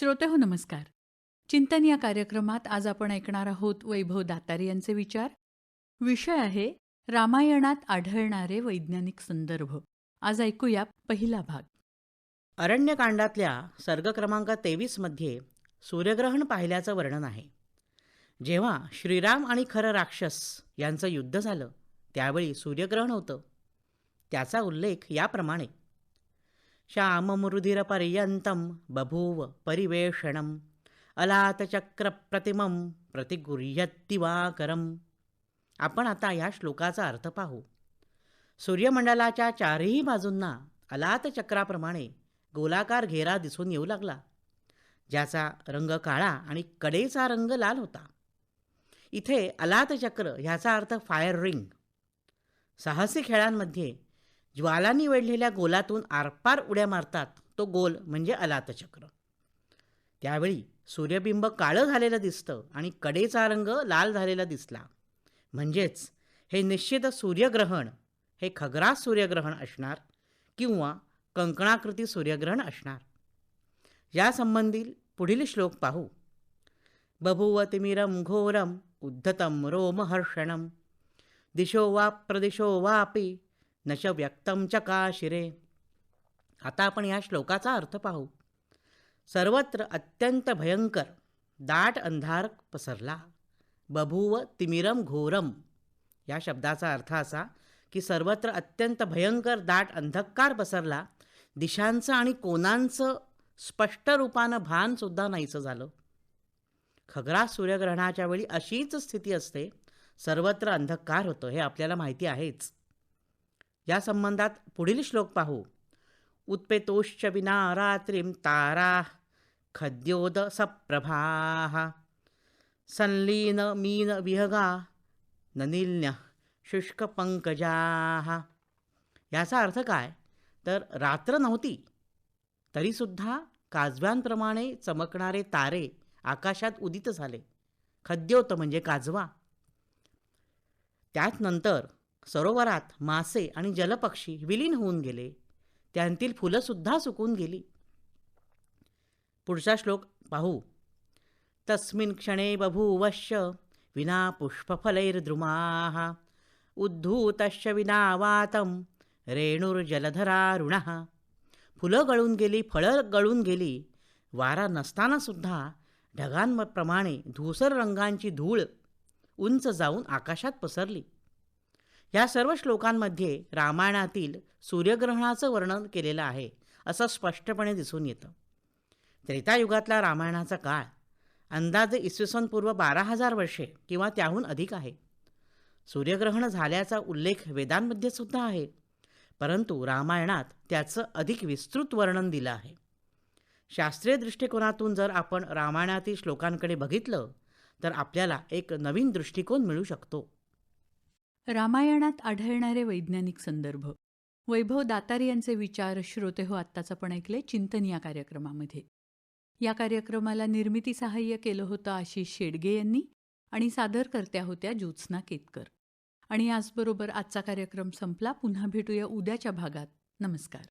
श्रोते हो नमस्कार. चिंतन या कार्यक्रमात आज आपण ऐकणार आहोत वैभव दातारी यांचे विचार. विषय आहे रामायणात आढळणारे वैज्ञानिक संदर्भ. आज ऐकूया पहिला भाग. अरण्यकांडातल्या सर्ग क्रमांक तेवीसमध्ये सूर्यग्रहण पाहिल्याचं वर्णन आहे. जेव्हा श्रीराम आणि खरं राक्षस यांचं युद्ध झालं त्यावेळी सूर्यग्रहण होतं. त्याचा उल्लेख याप्रमाणे श्याममृदिरपर्यन्तं बभूव परिवेषणम् अलातचक्रप्रतिमं प्रतिगृह्यत्तिवाकरम्। आपण आता या श्लोकाचा अर्थ पाहू. सूर्यमंडलाच्या चारही बाजूंना अलातचक्राप्रमाणे गोलाकार घेरा दिसून येऊ लागला ज्याचा रंग काळा आणि कडेचा रंग लाल होता. इथे अलातचक्र ह्याचा अर्थ फायर रिंग. साहसी खेळांमध्ये ज्वालांनी वेढलेल्या गोलातून आरपार उड्या मारतात तो गोल म्हणजे अलातचक्र. त्यावेळी सूर्यबिंब काळं झालेलं दिसतं आणि कडेचा रंग लाल झालेला दिसला. म्हणजेच हे निश्चित सूर्यग्रहण हे खग्रास सूर्यग्रहण असणार किंवा कंकणाकृती सूर्यग्रहण असणार. यासंबंधी पुढील श्लोक पाहू. बभुवतिमिरं घोरम उद्धतं रोमहर्षणं. दिशो वा प्रदिशो वापि न च व्यक्तं च आता आपण या श्लोकाचा अर्थ पाहू. सर्वत्र अत्यंत भयंकर दाट अंधार पसरला. बभूव तिमिरम घोरम. या शब्दाचा अर्थ असा की सर्वत्र अत्यंत भयंकर दाट अंधकार पसरला. दिशांचं आणि कोणांचं स्पष्ट रूपानं भानसुद्धा नाहीचं झालं. खग्रास सूर्यग्रहणाच्या वेळी अशीच स्थिती असते. सर्वत्र अंधकार होतं हे आपल्याला माहिती आहेच. या संबंधात पुढील श्लोक पाहू. उत्पेतोश्च विना रात्रीं तारा खद्योद सप्रभा। संलीन मीन विहगा ननिल्य शुष्क पंकजा याचा अर्थ काय? तर रात्र नव्हती. तरीसुद्धा काजव्यांप्रमाणे चमकणारे तारे आकाशात उदित झाले. खद्योत म्हणजे काजवा. त्याच नंतर सरोवरात मासे आणि जलपक्षी विलीन होऊन गेले. त्यांतील फुलंसुद्धा सुकून गेली. पुढचा श्लोक पाहू. तस्मिन् क्षणे बभूवश्च विना पुष्पफलैर्द्रुमाः उद्धूतश्च विना वातं रेणुर्जलधरारुण. फुलं गळून गेली फळं गळून गेली. वारा नसतानासुद्धा ढगांप्रमाणे धूसर रंगांची धूळ उंच जाऊन आकाशात पसरली. ह्या सर्व श्लोकांमध्ये रामायणातील सूर्यग्रहणाचं वर्णन केलेलं आहे असं स्पष्टपणे दिसून येतं. त्रेतायुगातला रामायणाचा काळ अंदाजे इसवी सन पूर्व बारा हजार वर्षे किंवा त्याहून अधिक आहे. सूर्यग्रहण झाल्याचा उल्लेख वेदांमध्ये सुद्धा आहे परंतु रामायणात त्याचं अधिक विस्तृत वर्णन दिलं आहे. शास्त्रीय दृष्टिकोनातून जर आपण रामायणातील श्लोकांकडे बघितलं तर आपल्याला एक नवीन दृष्टिकोन मिळू शकतो. रामायणात आढळणारे वैज्ञानिक संदर्भ. वैभव दातार यांचे विचार श्रोते हो आत्ताचं पण ऐकले चिंतन या कार्यक्रमामध्ये. या कार्यक्रमाला निर्मिती सहाय्य केलं होतं आशिष शेडगे यांनी आणि सादरकर्त्या होत्या ज्योत्स्ना केतकर. आणि याचबरोबर आजचा कार्यक्रम संपला. पुन्हा भेटूया उद्याच्या भागात. नमस्कार.